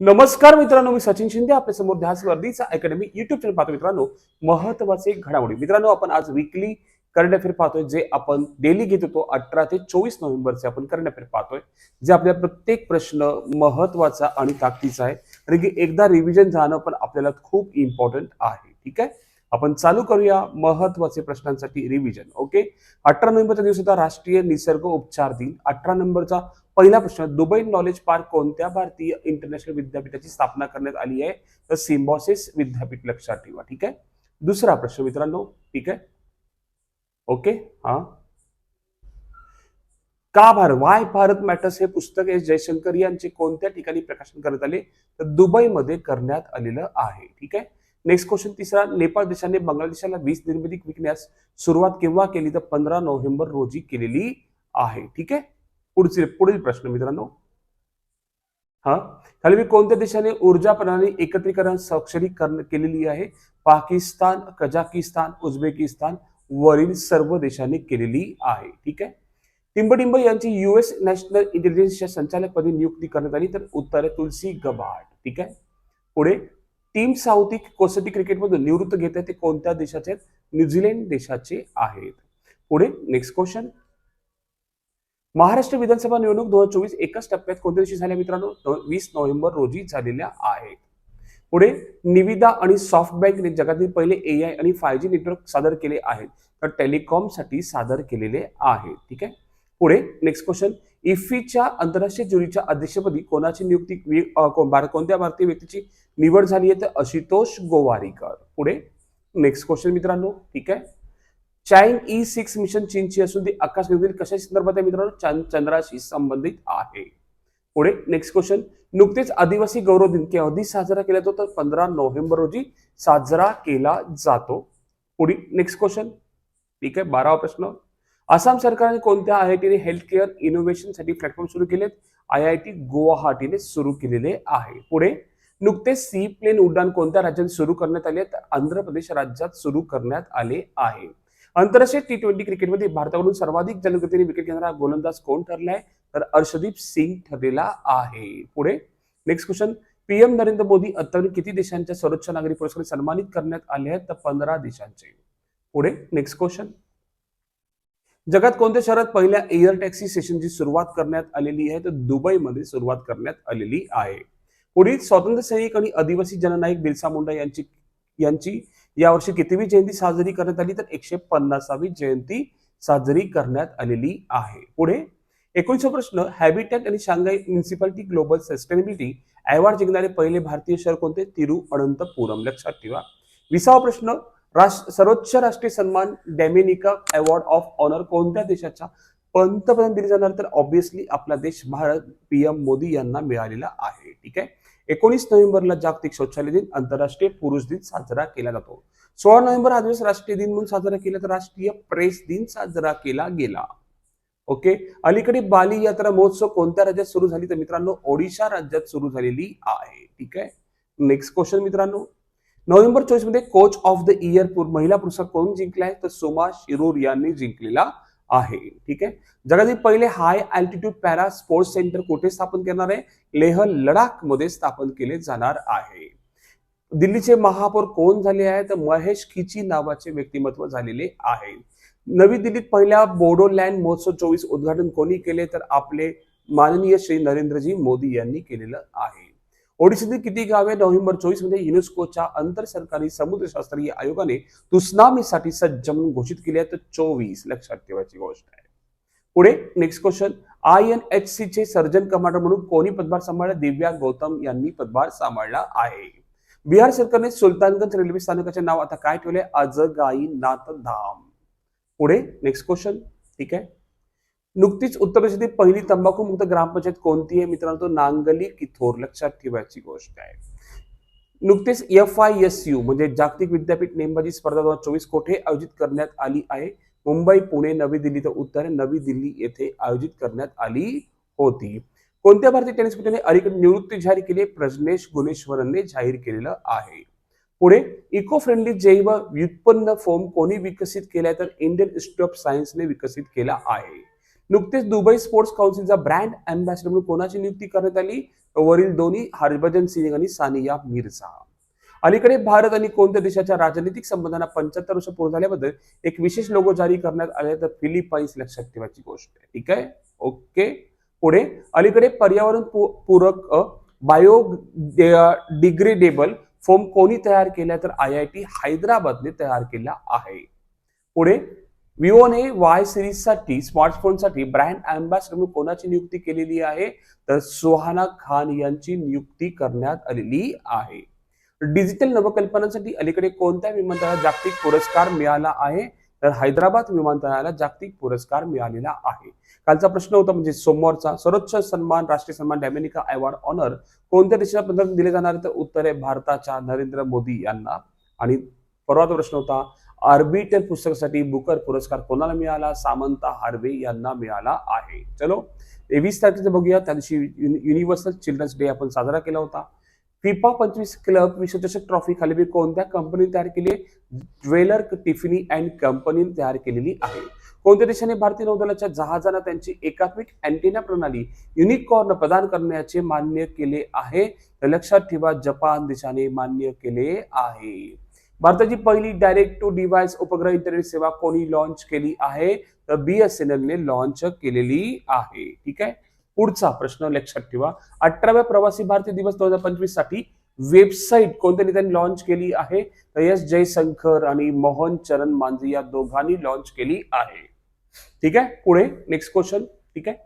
नमस्कार मित्रांनो मी सचिन शिंदे आपल्यासमोर ध्यास वर्दीचा अकॅडमी युट्यूब चॅनल पाहतो मित्रांनो. महत्त्वाचे घडामोडी. मित्रांनो आपण आज विकली करंट अफेअर पाहतोय जे आपण डेली घेत होतो अठरा ते चोवीस नोव्हेंबरचे आपण करंट अफेअर पाहतोय जे आपल्या प्रत्येक प्रश्न महत्त्वाचा आणि ताकदीचा आहे. कारण की एकदा रिव्हिजन जाणं पण आपल्याला खूप इम्पॉर्टंट आहे. ठीक आहे? आपण चालू करूया महत्त्वाचे प्रश्नांसाठी रिव्हिजन ओके अठरा नोव्हेंबरचा दिवस होता राष्ट्रीय निसर्ग उपचार दिन. अठरा नंबरचा पहिला प्रश्न दुबई नॉलेज पार्क कोणत्या भारतीय इंटरनॅशनल विद्यापीठाची स्थापना करण्यात आली आहे? तर सिम्बॉसिस विद्यापीठ लक्षात ठेवा ठीक आहे? दुसरा प्रश्न मित्रांनो ठीक आहे? ओके हा. का भारत वाय भारत मॅटर्स हे पुस्तक एस जयशंकर यांचे कोणत्या ठिकाणी प्रकाशन करण्यात आले? तर दुबईमध्ये करण्यात आलेलं आहे ठीक आहे? नेक्स्ट क्वेश्चन तिसरा नेपाळ देशाने बांगलादेशाला वीज निर्मिती विकण्यास सुरुवात केव्हा केली? तर पंधरा नोव्हेंबर रोजी केलेली आहे. ठीक आहे? पुढचे पुढील प्रश्न मित्रांनो. हा? खाली मी कोणत्या देशाने ऊर्जा प्रणाली एकत्रीकरण स्वाक्षरीकरण केलेली आहे? पाकिस्तान कझाकिस्तान उझबेकिस्तान वरील सर्व देशांनी केलेली आहे. ठीक आहे? टिंबटिंब यांची युएस नॅशनल इंटेलिजन्सच्या संचालकपदी नियुक्ती करण्यात आली तर उत्तर आहे तुलसी गबाड ठीक आहे? पुढे टीम साऊथी कसोटी क्रिकेटमधून निवृत्त घेत आहे ते कोणत्या देशाचे? आहेत न्यूझीलंड देशाचे आहेत. पुढे नेक्स्ट क्वेश्चन महाराष्ट्र विधानसभा निवडणूक दोन हजार चोवीस एकाच टप्प्यात कोणत्या दिवशी झाल्या मित्रांनो? वीस नोव्हेंबर रोजी झालेल्या आहेत. पुढे निविदा आणि सॉफ्ट बँकने जगातील पहिले ए आय आणि फाय जी नेटवर्क सादर केले आहेत. तर टेलिकॉमसाठी सादर केलेले आहे ठीक आहे? पुढे नेक्स्ट क्वेश्चन इफ्फीच्या आंतरराष्ट्रीय ज्युरीच्या अध्यक्षपदी कोणाची नियुक्ती कोणत्या भारतीय व्यक्तीची निवड झाली आहे तर आशुतोष गोवारीकर. पुढे नेक्स्ट क्वेश्चन मित्रांनो. ठीक आहे? चाईन ई सिक्स मिशन चीनची असून ती आकाश निर्मिती कशा संदर्भात आहे मित्रांनो? चंद्राशी संबंधित आहे. पुढे नेक्स्ट क्वेश्चन नुकतेच आदिवासी गौरव दिन कधी साजरा केला जातो तर पंधरा नोव्हेंबर रोजी साजरा केला जातो. पुढे नेक्स्ट क्वेश्चन ठीक आहे? बारावा प्रश्न. आसाम सरकारने कोणत्या आय आय टीने हेल्थ केअर इनोव्हेशनसाठी प्लॅटफॉर्म सुरू केलेत? आय आय टी गुवाहाटीने सुरू केलेले आहे. पुढे नुकतेच सी प्लेन उड्डाण कोणत्या राज्यात सुरू करण्यात आले तर आंध्र प्रदेश राज्यात सुरू करण्यात आले आहे. आंतरराष्ट्रीय टी ट्वेंटी क्रिकेटमध्ये भारताकडून सर्वाधिक जलदगतीने विकेट घेणारा गोलंदाज कोण ठरलाय? तर अर्षदीप सिंग ठरलेला आहे. पुढे next question PM Narendra Modi आतापर्यंत किती देशांच्या सर्वोच्च नागरिक पुरस्कार सन्मानित करण्यात आले आहेत? तर पंधरा देशांचे. पुढे नेक्स्ट क्वेश्चन जगात कोणत्या शहरात पहिल्या एअर टॅक्सी स्टेशनची सुरुवात करण्यात आलेली आहे? तर दुबईमध्ये सुरुवात करण्यात आलेली आहे. पुढील स्वातंत्र्य सैनिक आणि आदिवासी जननायक बिरसा मुंडा यांची यांची यावर्षी कितीवी जयंती साजरी करण्यात आली? तर एकशे पन्नासावी जयंती साजरी करण्यात आलेली आहे. पुढे एकोणीसवा प्रश्न हॅबिटॅट आणि Shanghai municipality global sustainability award जिंकणारे पहिले भारतीय शहर कोणते? तिरुअनंतपुरम. लक्षात ठेवा. विसावा प्रश्न राष्ट्र सर्वोच्च राष्ट्रीय सन्मान डेमिनिका अवॉर्ड ऑफ ऑनर कोणत्या देशाच्या पंतप्रधान दिली जाणार? तर ऑब्विसली आपला देश भारत पीएम मोदी यांना मिळालेला आहे. ठीक आहे? एकोणीस नोव्हेंबरला जागतिक शौचालय दिन आंतरराष्ट्रीय पुरुष दिन साजरा केला जातो. सोळा नोव्हेंबर हा दिवस राष्ट्रीय दिन म्हणून साजरा केला तर राष्ट्रीय प्रेस दिन साजरा केला गेला. ओके? अलीकडे बाली यात्रा महोत्सव कोणत्या राज्यात सुरू झाली? तर मित्रांनो ओडिशा राज्यात सुरू झालेली आहे. ठीक आहे? नेक्स्ट क्वेश्चन मित्रांनो. नोव्हेंबर चोवीसमध्ये कोच ऑफ द इयर महिला पुरस्कार कोण जिंकलाय तर सोमा शिरूर यांनी जिंकलेला आहे. ठीक आहे? जगातील पहिले high altitude para sports centre कुठे स्थापन करणार आहे? लेह लडाखमध्ये स्थापन केले जाणार आहे. दिल्लीचे महापौर कोण झाले आहे तर महेश खिची नावाचे व्यक्तिमत्व झालेले आहे. नवी दिल्लीत पहिल्या बोडोलँड महोत्सव चोवीस उद्घाटन कोणी केले? तर आपले माननीय श्री नरेंद्रजी मोदी यांनी केलेलं आहे. ओडिशातील किती गावे नोव्हेंबर चोवीसमध्ये युनेस्कोच्या आंतर सरकारी समुद्रशास्त्रीय आयोगाने तुस्नामीसाठी सज्ज म्हणून घोषित केले आहे. तर चोवीस लक्षात ठेवायची गोष्ट आहे. पुढे next question I N H C चे सर्जन कमांडर म्हणून कोणी पदभार सांभाळला? दिव्या गौतम यांनी पदभार सांभाळला आहे. बिहार सरकारने सुलतानगंज रेल्वे स्थानकाचे नाव आता काय ठेवले अजगाई नाथ धाम पुढे नेक्स्ट क्वेश्चन ठीक आहे? नुकतीच उत्तर प्रदेशातील पहिली तंबाखू मुक्त ग्रामपंचायत कोणती आहे? मित्रांनो तो नांगली किथोर. लक्षात ठेवायची गोष्ट आहे. नुकतेच एफ आय एस यू म्हणजे जागतिक विद्यापीठ नेमबाजी स्पर्धा दोन हजार चोवीस कोठे आयोजित करण्यात आली आहे? मुंबई पुणे नवी दिल्ली तर उत्तर नवी दिल्ली येथे आयोजित करण्यात आली होती. कोणत्या भारतीय टेनिसपटूने अलीकडे निवृत्ती जाहीर केली? प्रजनेश गुणेश्वरनने जाहीर केलेलं आहे. पुढे इको फ्रेंडली जैव व्युत्पन्न फॉर्म कोणी विकसित केलाय? तर इंडियन इन्स्टिट्यूट ऑफ सायन्सने विकसित केला आहे. नुकतेच दुबई स्पोर्ट्स काउन्सिलचा ब्रँड अँबॅसिडर म्हणून कोणाची नियुक्ती करण्यात आली? वरील दोन्ही हरभजन सिंग आणि सानिया मिर्झा. अलीकडे भारत आणि कोणत्या देशाच्या राजनैतिक संबंधांना पंच्याहत्तर वर्ष पूर्ण झाल्याबद्दल एक विशेष लोगो जारी करण्यात आले तर फिलिपाईन्स लक्षात ठेवायची गोष्ट आहे. ठीक आहे? ओके. पुढे अलीकडे पर्यावरण पू- पूरक बायो डिग्रेडेबल फोम कोणी तयार केला तर आय आय टी हैदराबादने तयार केला आहे. पुढे विवोने वाय सिरीजसाठी स्मार्टफोनसाठी ब्रँड अँबॅसिडर म्हणून कोणाची नियुक्ती केलेली आहे? तर सुहाना खान यांची नियुक्ती करण्यात आलेली आहे. डिजिटल नवकल्पनांसाठी अलीकडे कोणत्या विमानतळाला जागतिक पुरस्कार मिळाला आहे? तर हैदराबाद विमानतळाला जागतिक पुरस्कार मिळालेला आहे. कालचा प्रश्न होता म्हणजे सोमवारचा सर्वोच्च सन्मान राष्ट्रीय सन्मान डॅमेनिका अवॉर्ड ऑनर कोणत्या देशाला पंतप्रधान दिले जाणार तर उत्तर आहे भारताच्या नरेंद्र मोदी यांना. आणि परवाचा प्रश्न होता आर्बिटर पुस्तकासाठी बुकर पुरस्कार कोणाला मिळाला? सामंता हार्वे यांना मिळाला आहे. चलो तेवीस तारखेचं बघूया. त्या दिवशी युनिव्हर्सल चिल्ड्रन्स डे आपण साजरा केला होता. फिफा पंचवीस क्लब विश्वचषक ट्रॉफी खाली बी कोणत्या कंपनीने तयार केली? ज्वेलर टिफिनी अँड कंपनीने तयार केलेली आहे. कोणत्या देशाने भारतीय नौदलाच्या जहाजांना त्यांची एकात्मिक अँटेना प्रणाली युनिकॉर्न प्रदान करण्याचे मान्य केले आहे? लक्षात ठेवा जपान देशाने मान्य केले आहे. भारताची पहिली डायरेक्ट टू डिव्हाइस उपग्रह इंटरनेट सेवा कोणी लॉन्च केली आहे? तर बीएसएनएल ने लॉन्च केलेली आहे. ठीक आहे? पुढचा प्रश्न लक्षात ठेवा. अठराव्या प्रवासी भारतीय दिवस दोन हजार पंचवीससाठी वेबसाईट कोणत्या नेत्यांनी लॉन्च केली आहे? तर एस जयशंकर आणि मोहन चरण मांझी या दोघांनी लॉन्च केली आहे. ठीक आहे? पुढे नेक्स्ट क्वेश्चन ठीक आहे?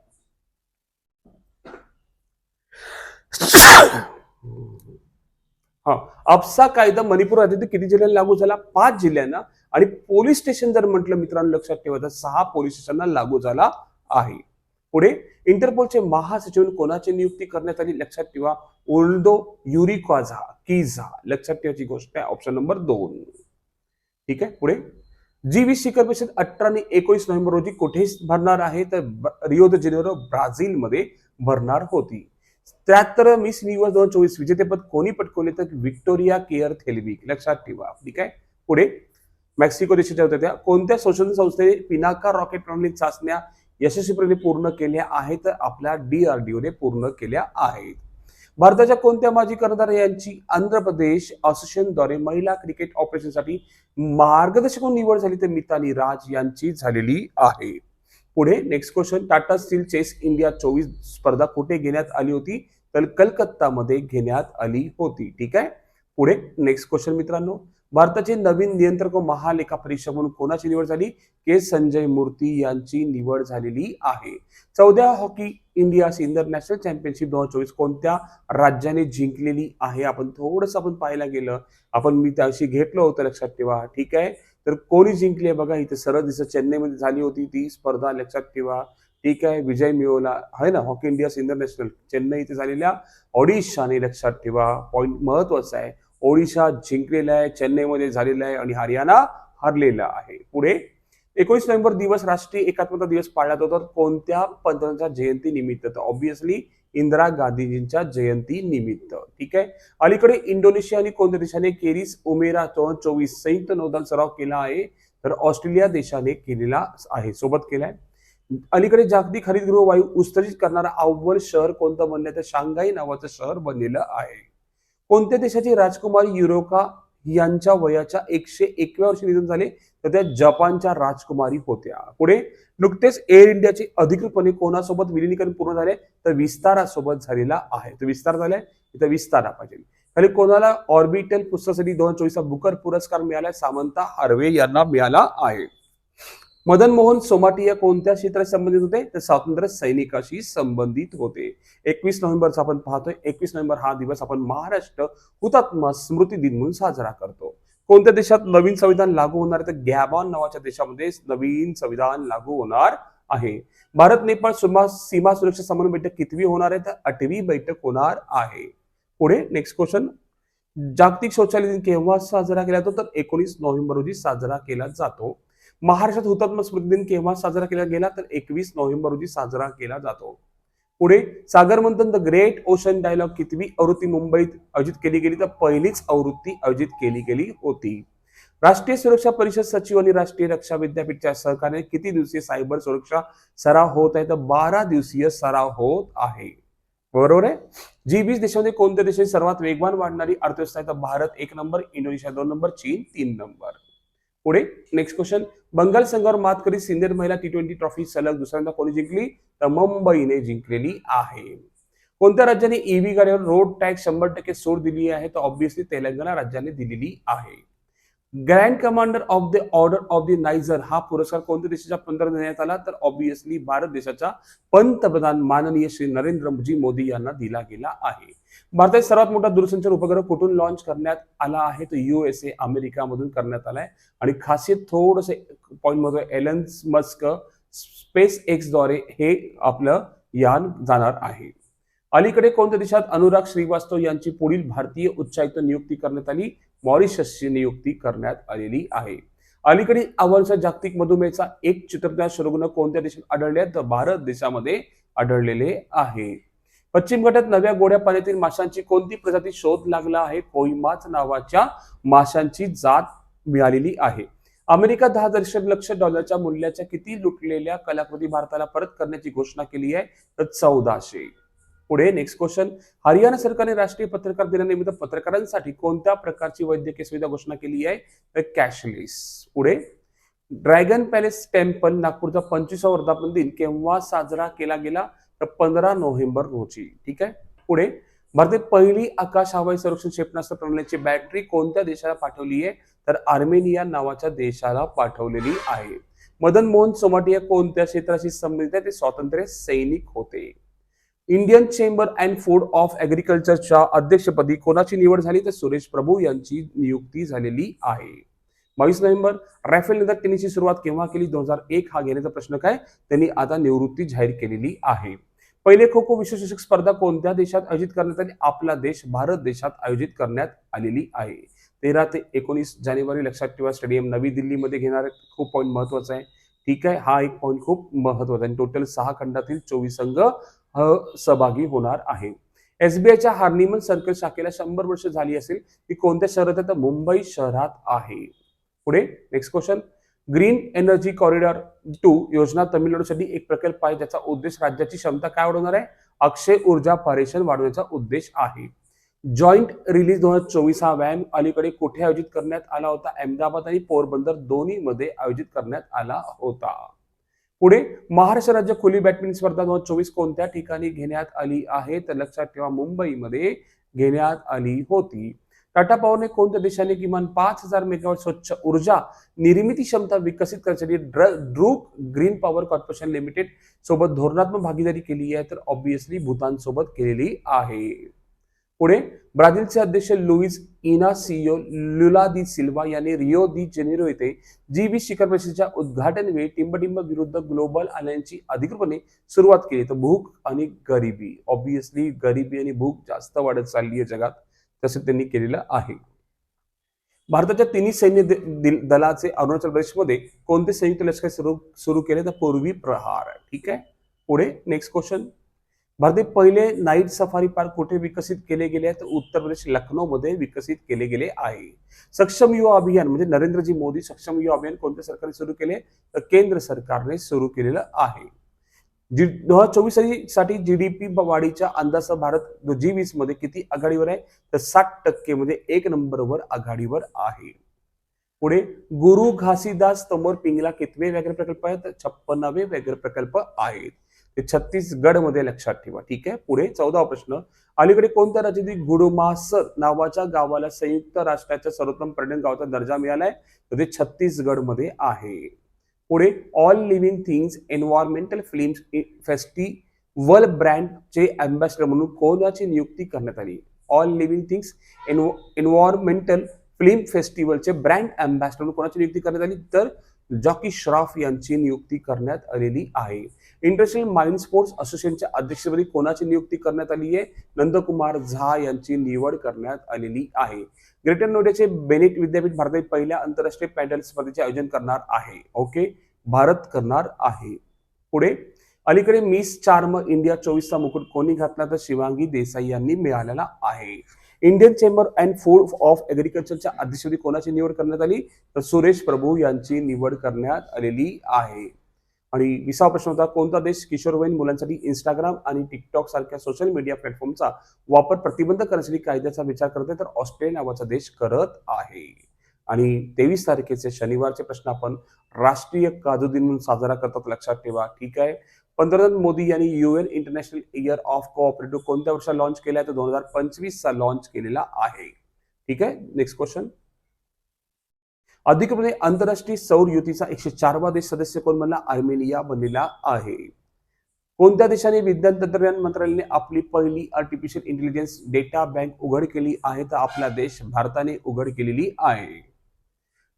हा. आपसा कायदा मणिपूर राज्यातील किती जिल्ह्यांना लागू झाला? पाच जिल्ह्यांना. आणि पोलीस स्टेशन जर म्हटलं मित्रांनो लक्षात ठेवा तर सहा पोलीस स्टेशनला लागू झाला आहे. पुढे इंटरपोलचे महासचिव कोणाची नियुक्ती करण्यात आली? लक्षात ठेवा ओल्डो युरिक्वाझा किझा. लक्षात ठेवायची गोष्ट आहे ऑप्शन नंबर दोन. ठीक आहे पुढे. जी वीस शिखर परिषद अठरा आणि एकोणीस नोव्हेंबर रोजी कुठे भरणार आहे? तर रिओ द जेनेरो ब्राझील मध्ये भरणार होती. त्र्याहत्तर मिस युनिव्हर्स दोन चोवीस विजेतेपद कोणी पटकवले तर विक्टोरिया केअर थेल्विक लक्षात ठेवा. ठीक आहे? पुढे. मेक्सिको देशाच्या होत्या त्या. कोणत्या संशोधन संस्थेने पिनाका रॉकेट प्रणाली चाचण्या यशस्वीपणे पूर्ण केल्या आहेत? तर आपल्या डीआरडीओने पूर्ण केल्या आहेत. भारताच्या कोणत्या माजी कर्णधार यांची आंध्र प्रदेश असोसिएशनद्वारे महिला क्रिकेट ऑपरेशनसाठी मार्गदर्शक निवड झाली तर मिताली राज यांची झालेली आहे. पुढे next question Tata steel chess India चोवीस स्पर्धा कुठे घेण्यात आली होती? तर कलकत्तामध्ये घेण्यात आली होती. ठीक आहे? पुढे नेक्स्ट क्वेश्चन मित्रांनो. भारताचे नवीन नियंत्रक व महालेखा परीक्षक म्हणून कोणाची निवड झाली? के. संजय मूर्ती यांची निवड झालेली आहे. चौदा hockey India senior national championship दोन हजार चोवीस कोणत्या राज्याने जिंकलेली आहे? आपण थोडंसं आपण पाहायला गेलं. आपण मी त्याशी घेतलं होतं लक्षात ठेवा. ठीक आहे? तर कोणी जिंकली आहे बघा इथे सरळ दिसत चेन्नईमध्ये झाली होती ती स्पर्धा लक्षात ठेवा. ठीक आहे विजय मिळवला. आहे ना हॉकी इंडियास इंटरनॅशनल. चेन्नई इथे झालेल्या ओडिशाने लक्षात ठेवा. पॉईंट महत्त्वाचा आहे. ओडिशा जिंकलेला आहे चेन्नईमध्ये झालेला आहे आणि हरियाणा हरलेला आहे. पुढे एकोणीस नोव्हेंबर दिवस राष्ट्रीय एकात्मता दिवस पाळला जातो. तर कोणत्या पंतप्रधानांच्या जयंती निमित्त तर ऑब्विसली इंदिरा गांधीजींच्या जयंती निमित्त ठीक आहे? अलीकडे इंडोनेशिया आणि कोणत्या देशाने केरीस उमेरा दोन चोवीस संयुक्त नौदल सराव केला आहे तर ऑस्ट्रेलिया देशाने केलेला आहे. सोबत केलाय. अलीकडे जागतिक हरितगृह वायू उत्सर्जित करणारा अव्वल शहर कोणतं बनलं तर शांघाई नावाचं शहर बनलेलं आहे. कोणत्या देशाची राजकुमारी युरोका यांच्या वयाच्या एकशे एकव्या वर्षी निधन झाले तर त्या जपानच्या राजकुमारी होत्या. पुढे नुकतेच एअर इंडियाचे अधिकृतपणे कोणासोबत विलिनीकरण पूर्ण झाले तर विस्तारासोबत झालेला आहे. तर विस्तार झालाय इथं विस्तारा पाहिजे. खाली कोणाला ऑर्बिटल पुस्तकासाठी दोन हजार चोवीसचा बुकर पुरस्कार मिळालाय सामंता हर्वे यांना मिळाला आहे. मदन मोहन सोमाटी या कोणत्या क्षेत्राशी संबंधित होते? तर स्वातंत्र्य सैनिकाशी संबंधित होते. एकवीस नोव्हेंबरचा आपण पाहतोय. एकवीस नोव्हेंबर हा दिवस आपण महाराष्ट्र हुतात्मा स्मृती दिन म्हणून साजरा करतो. कोणत्या देशात नवीन संविधान लागू होणार तर गॅबॉन नावाच्या देशामध्ये नवीन संविधान लागू होणार आहे. भारत नेपाळ सीमा सीमा सुरक्षा समन्वय बैठक कितवी होणार आहे? तर आठवी बैठक होणार आहे. पुढे नेक्स्ट क्वेश्चन जागतिक शौचालय दिन केव्हा साजरा केला जातो? तर एकोणीस नोव्हेंबर रोजी साजरा केला जातो. महाराष्ट्रात हुतात्मा स्मृती दिन केव्हा साजरा केला गेला? तर एकवीस नोव्हेंबर रोजी साजरा केला जातो. पुढे Sagar Manthan the great ocean dialogue कितवी आवृत्ती मुंबईत आयोजित केली गेली? तर पहिलीच आवृत्ती आयोजित केली गेली होती. राष्ट्रीय सुरक्षा परिषद सचिव आणि राष्ट्रीय रक्षा विद्यापीठच्या सहकार्याने किती दिवसीय सायबर सुरक्षा सराव होत आहे? तर बारा दिवसीय सराव होत आहे. बरोबर आहे? जी वीस देशामध्ये कोणत्या देशाची सर्वात वेगवान वाढणारी अर्थव्यवस्था आहे? तर भारत एक नंबर इंडोनेशिया दोन नंबर चीन तीन नंबर. पुढे नेक्स्ट क्वेश्चन बंगाल संघावर मात करीत सिंधेर महिला टी ट्वेंटी ट्रॉफी सलग दुसऱ्यांदा कोणी जिंकली? तर मुंबईने जिंकलेली आहे. कोणत्या राज्याने ईव्ही गाड्यावर रोड टॅक्स शंभर टक्के सूट दिली आहे? तर ऑब्व्हियसली तेलंगणा राज्याने दिलेली आहे. Grand commander of the order of the Niger हा पुरस्कार कोणत्या देशाच्या पंतप्रधान देण्यात आला? तर ऑब्विसली भारत देशाच्या पंतप्रधान माननीय श्री नरेंद्रजी मोदी यांना दिला गेला आहे. भारतात सर्वात मोठा दूरसंचार उपग्रह कुठून लॉन्च करण्यात आला आहे? तो युएसए अमेरिकामधून करण्यात आलाय आणि खासियत थोडस पॉईंटमध्ये एलन मस्क स्पेस एक्सद्वारे हे आपलं यान जाणार आहे. अलीकडे कोणत्या देशात अनुराग श्रीवास्तव यांची पुढील भारतीय उच्चायुक्त नियुक्ती करण्यात आली? मॉरिशसची नियुक्ती करण्यात आलेली आहे. अलीकडे आव्हानचा जागतिक मधुमेहचा एक चित्रपटात रुग्ण कोणत्या देशात आढळले आहेत? तर भारत देशामध्ये आढळलेले आहे. पश्चिम घाटात नव्या गोड्या पाण्यातील माशांची कोणती प्रजाती शोध लागला आहे? कोहिमाच नावाच्या माशांची जात मिळालेली आहे. अमेरिका दहा दशलक्ष डॉलरच्या मूल्याच्या किती लुटलेल्या कलाकृती भारताला परत करण्याची घोषणा केली आहे? तर चौदाशे. पुढे नेक्स्ट क्वेश्चन हरियाणा सरकारने राष्ट्रीय पत्रकार दिनानिमित्त पत्रकारांसाठी कोणत्या प्रकारची वैद्यकीय सुविधा घोषणा केली आहे? तर कॅशलेस पुढे ड्रॅगन पॅलेस टेम्पल नागपूरचा पंचवीसा वर्धापन दिन केव्हा साजरा केला गेला? तर पंधरा नोव्हेंबर रोजी. ठीक आहे? पुढे भारतात पहिली आकाश हवाई संरक्षण क्षेपणास्त्र प्रणालीची बॅटरी कोणत्या देशाला पाठवली आहे? तर आर्मेनिया नावाच्या देशाला पाठवलेली आहे. मदन मोहन सोमाटिया कोणत्या क्षेत्राशी संबंधित आहे? ते स्वातंत्र्य सैनिक होते. Indian chamber and food of ऍग्रिकल्चरच्या अध्यक्षपदी कोणाची निवड झाली तर सुरेश प्रभू यांची नियुक्ती झालेली आहे. बावीस नोव्हेंबर राफेल नंतर टेनिसची सुरुवात केव्हा केली? दोन हजार एक हा घेण्याचा प्रश्न काय? त्यांनी आता निवृत्ती जाहीर केलेली आहे. पहिले खो खो विश्वचषक स्पर्धा कोणत्या देशात आयोजित करण्यात आली? आपला देश भारत देशात आयोजित करण्यात आलेली आहे. तेरा ते एकोणीस जानेवारी लक्षात ठेवा स्टेडियम नवी दिल्लीमध्ये घेणार खूप पॉईंट महत्त्वाचा आहे. ठीक आहे हा एक पॉईंट खूप महत्त्वाचा आहे. टोटल सहा खंडातील चोवीस संघ सहभागी होणार आहे. एसबीआयच्या हार्निमन सर्कल शाखेला शंभर वर्ष झाली असेल ती कोणत्या शहरात? आहे तर मुंबई शहरात आहे. पुढे next question green energy corridor two योजना तमिळनाडूसाठी एक प्रकल्प आहे ज्याचा उद्देश राज्याची क्षमता काय वाढवणार आहे? अक्षय ऊर्जा पारेषण वाढवण्याचा उद्देश आहे. जॉईंट रिलीज दोन हजार चोवीस हा व्यायाम अलीकडे कुठे आयोजित करण्यात आला होता? अहमदाबाद आणि पोरबंदर दोन्ही मध्ये आयोजित करण्यात आला होता. पुढे महाराष्ट्र राज्य खुली बॅडमिंटन स्पर्धा दोन हजार चोवीस कोणत्या ठिकाणी घेण्यात आली आहे? तर लक्षात ठेवा मुंबईमध्ये घेण्यात आली होती. टाटा पॉवरने कोणत्या देशाने किमान पाच हजार मेगावॉट स्वच्छ ऊर्जा निर्मिती क्षमता विकसित करण्यासाठी Druk green power corporation limited सोबत धोरणात्मक भागीदारी केली आहे? तर ऑब्विसली भूतान सोबत केलेली आहे. पुढे ब्राझीलचे अध्यक्ष Luiz Inacio Lula da Silva यांनी रिओ दी जेनेरो येथे जी वीस शिखर परिषदेच्या उद्घाटन वेळी टिंबटिंब विरुद्ध ग्लोबल अलायन्सची अधिकृतपणे सुरुवात केली. तर भूक आणि गरिबी ऑब्विसली गरिबी आणि भूक जास्त वाढत चालली आहे जगात तसे त्यांनी केलेलं आहे. भारताच्या तिन्ही सैन्य दलाचे अरुणाचल प्रदेशमध्ये कोणते संयुक्त लष्कर सुरू सुरू केले? तर पूर्वी प्रहार. ठीक आहे? पुढे नेक्स्ट क्वेश्चन भारतीय पहिले नाईट सफारी पार्क कुठे विकसित केले गेले तर उत्तर प्रदेश लखनौ मध्ये विकसित केले गेले आहे. सक्षम युवा अभियान म्हणजे नरेंद्रजी मोदी सक्षम युवा अभियान कोणत्या सरकारने सुरू केले? तर केंद्र सरकारने सुरू केलेलं आहे. जी दोन हजार चोवीससाठी जीडीपी वाढीच्या अंदाज भारत जी वीसमध्ये किती आघाडीवर आहे? तर साठ टक्के मध्ये एक नंबरवर आघाडीवर आहे. पुढे गुरु घासीदास तमोर पिंगला कितवे व्याघ्र प्रकल्प आहेत छप्पनावे व्याघ्र प्रकल्प आहेत. ते छत्तीसगडमध्ये लक्षात ठेवा. ठीक आहे? पुढे चौदा प्रश्न. अलीकडे कोणत्या राज्यातील गुडमासर नावाच्या गावाला संयुक्त राष्ट्राच्या सर्वोत्तम पर्यटन गावाचा दर्जा मिळालाय? तर ते छत्तीसगडमध्ये आहे. पुढे all living things environmental films festival ब्रँडचे अँबॅसिडर म्हणून कोणाची नियुक्ती करण्यात आली? All living things environmental film फेस्टिवलचे brand ambassador म्हणून कोणाची नियुक्ती करण्यात आली? तर जॉकी श्रॉफ यांची नियुक्ती करण्यात आलेली आहे. इंटरनॅशनल माइंड स्पोर्ट्स असोसिएशनच्या अध्यक्षपदी कोणाची नियुक्ती करण्यात आली आहे? नंदकुमार झा यांची निवड करण्यात आलेली आहे. ग्रेटर नोएडाचे बेनेट विद्यापीठ भारतातील पहिल्या आंतरराष्ट्रीय पॅडल स्पर्धेचे आयोजन करणार आहे. ओके भारत करणार आहे. पुढे अलीकडे मिस चार्म इंडिया चोवीसचा मुकुट कोणी घातला तर शिवांगी देसाई यांनी मिळालेला आहे. Indian chamber and food of ॲग्रिकल्चरच्या अध्यक्षपदी कोणाची निवड करण्यात आली? तर सुरेश प्रभू यांची निवड करण्यात आलेली आहे. आणि विसा प्रश्न होता कोणता देश किशोरवयीन मुलांसाठी इंस्टाग्राम आणि टिकटॉक सारख्या सोशल मीडिया प्लॅटफॉर्मचा वापर प्रतिबंध करण्यासाठी कायद्याचा विचार करते तर ऑस्ट्रेलिया नावाचा देश करत आहे. आणि तेवीस तारखेचे शनिवारचे प्रश्न आपण राष्ट्रीय काजू दिन म्हणून साजरा करतात लक्षात ठेवा. ठीक आहे? पंतप्रधान मोदी यांनी UN international year of cooperative कोणत्या वर्षात लॉन्च केला आहे? तर दोन हजार पंचवीस चा लॉन्च केलेला आहे. ठीक आहे? नेक्स्ट क्वेश्चन अधिकृतपणे आंतरराष्ट्रीय सौर युतीचा एकशे चारवा देश सदस्य कोण बनला? आर्मेनिया बनलेला आहे. कोणत्या देशाने विज्ञान तंत्रज्ञान मंत्रालयाने आपली पहिली आर्टिफिशियल इंटेलिजन्स डेटा बँक उघड केली आहे? तर आपला देश भारताने उघड केलेली आहे.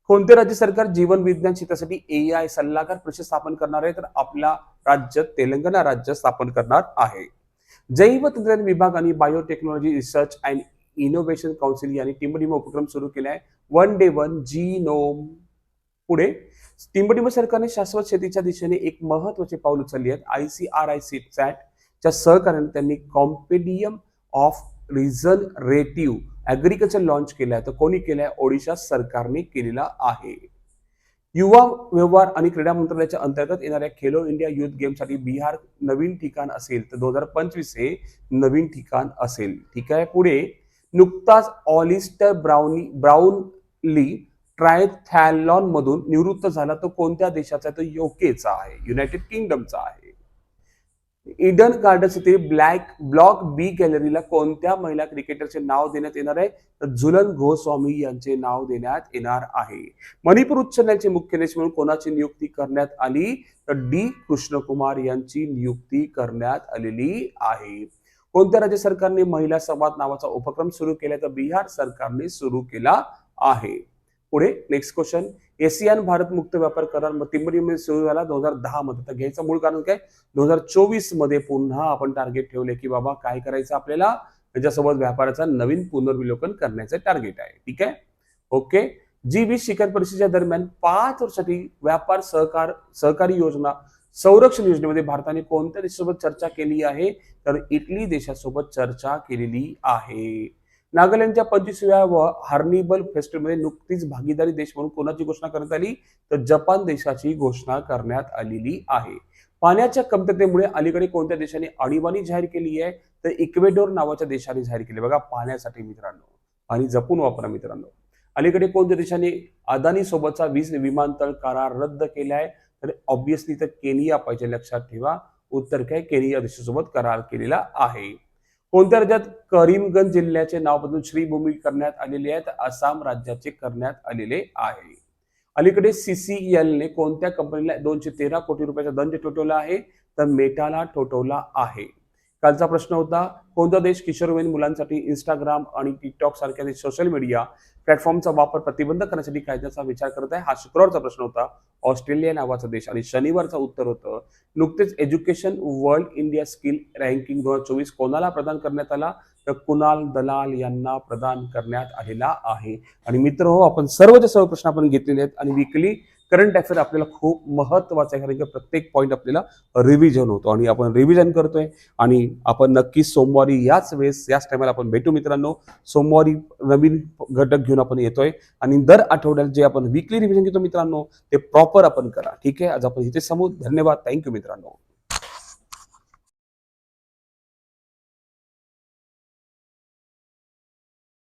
कोणते राज्य सरकार जीवन विज्ञान क्षेत्रासाठी ए आय सल्लागार परिषद स्थापन करणार आहे? तर आपला राज्य तेलंगणा राज्य स्थापन करणार आहे. जैव तंत्रज्ञान विभाग आणि biotechnology research and innovation council यांनी टिंबटिंब उपक्रम सुरू केला आहे. One day one genome. पुढे टिंबडिंब सरकारने शाश्वत शेतीच्या दिशेने एक महत्त्वाचे पाऊल उचलली आहेत. I C R I C च्या सहकार्याने त्यांनी compendium of regenerative agriculture launch केलं आहे. तर कोणी केलं आहे? ओडिशा सरकारने केलेला आहे. युवा व्यवहार आणि क्रीडा मंत्रालयाच्या अंतर्गत येणाऱ्या खेलो इंडिया युथ गेमसाठी बिहार नवीन ठिकाण असेल तर दोन हजार पंचवीस हे नवीन ठिकाण असेल. ठीक आहे पुढे नुकताच ऑलिस्टर ब्राउनी ब्राऊन ली ट्रायथॅलॉन मधून निवृत्त झाला तो कोणत्या देशाचा आहे? तो युकेचा आहे युनायटेड किंगडमचा आहे. इडन गार्डन्स येथील ब्लॅक ब्लॉक बी गॅलरीला कोणत्या महिला क्रिकेटरचे नाव देण्यात येणार आहे? तर झुलन गोस्वामी यांचे नाव देण्यात येणार आहे. मणिपूर उच्च न्यायालयाचे मुख्य न्यायाधीश म्हणून कोणाची नियुक्ती करण्यात आली? तर डी कृष्णकुमार यांची नियुक्ती करण्यात आलेली आहे. कोणत्या राज्य सरकारने महिला संवाद नावाचा उपक्रम सुरू केला? तर बिहार सरकारने सुरू केला आहे. पुढे नेक्स्ट क्वेश्चन एसियान भारत मुक्त व्यापार करार तिंबरीमध्ये सुरू झाला दोन हजार दहा मध्ये. तर घ्यायचं मूळ कारण काय? दोन हजार चोवीसमध्ये पुन्हा आपण टार्गेट ठेवले की बाबा काय करायचं आपल्याला? त्याच्यासोबत व्यापाराचा नवीन पुनर्विलोकन करण्याचं टार्गेट आहे. ठीक आहे? ओके जी वीस शिखर परिषदेच्या दरम्यान पाच वर्षासाठी व्यापार सहकार सहकारी योजना संरक्षण योजनेमध्ये भारताने कोणत्या देशासोबत चर्चा केली आहे? तर इटली देशासोबत चर्चा केलेली आहे. नागालँडच्या पंचवीसव्या व हार्निबल फेस्टिवलमध्ये नुकतीच भागीदारी देश म्हणून कोणाची घोषणा करण्यात आली? तर जपान देशाची घोषणा करण्यात आलेली आहे. पाण्याच्या कमतरतेमुळे अलीकडे कोणत्या देशाने आणीबाणी जाहीर केली आहे? तर इक्वेडोर नावाच्या देशाने जाहीर केली बघा पाण्यासाठी मित्रांनो. पाणी जपून वापरा मित्रांनो. अलीकडे कोणत्या देशाने अदानी सोबतचा वीज विमानतळ करार रद्द केला आहे? तर ऑब्विसली तर केनिया पाहिजे लक्षात ठेवा. उत्तर काय? केनिया देशासोबत करार केलेला आहे. कोणत्या राज्यात करीमगंज जिल्ह्याचे नाव बदलून श्रीभूमी करण्यात आलेली आहे तर आसाम राज्याचे करण्यात आलेले आहे. अलीकडे सीसीएलने कोणत्या कंपनीला दोनशे तेरा कोटी रुपयाचा दंड ठोठवला आहे? तर मेटाला ठोठवला आहे. कालचा प्रश्न होता कोणता देश किशोरवयीन मुलांसाठी इंस्टाग्राम आणि टिकटॉक सारख्या सोशल मीडिया प्लॅटफॉर्मचा वापर प्रतिबंध करण्यासाठी कायद्याचा विचार करत आहे हा शुक्रवारचा प्रश्न होता. ऑस्ट्रेलिया नावाचा देश आणि शनिवारचं उत्तर होतं. नुकतेच education world India skill ranking दोन हजार चोवीस कोणाला प्रदान करण्यात आला? तर कुणाल दलाल यांना प्रदान करण्यात आलेला आहे. आणि मित्र हो आपण सर्वचे सर्व प्रश्न आपण घेतलेले आहेत आणि विकली करंट अफेअर आपल्याला खूप महत्वाचं आहे कारण की प्रत्येक पॉईंट आपल्याला रिव्हिजन होतो. आणि आपण रिव्हिजन करतोय आणि आपण नक्की सोमवारी याच वेळेस याच टायमाला आपण भेटू मित्रांनो. सोमवारी नवीन घटक घेऊन आपण येतोय. आणि दर आठवड्याला जे आपण विकली रिव्हिजन घेतो मित्रांनो ते प्रॉपर आपण करा. ठीक आहे? आज आपण इथे समोर. धन्यवाद. थँक्यू मित्रांनो.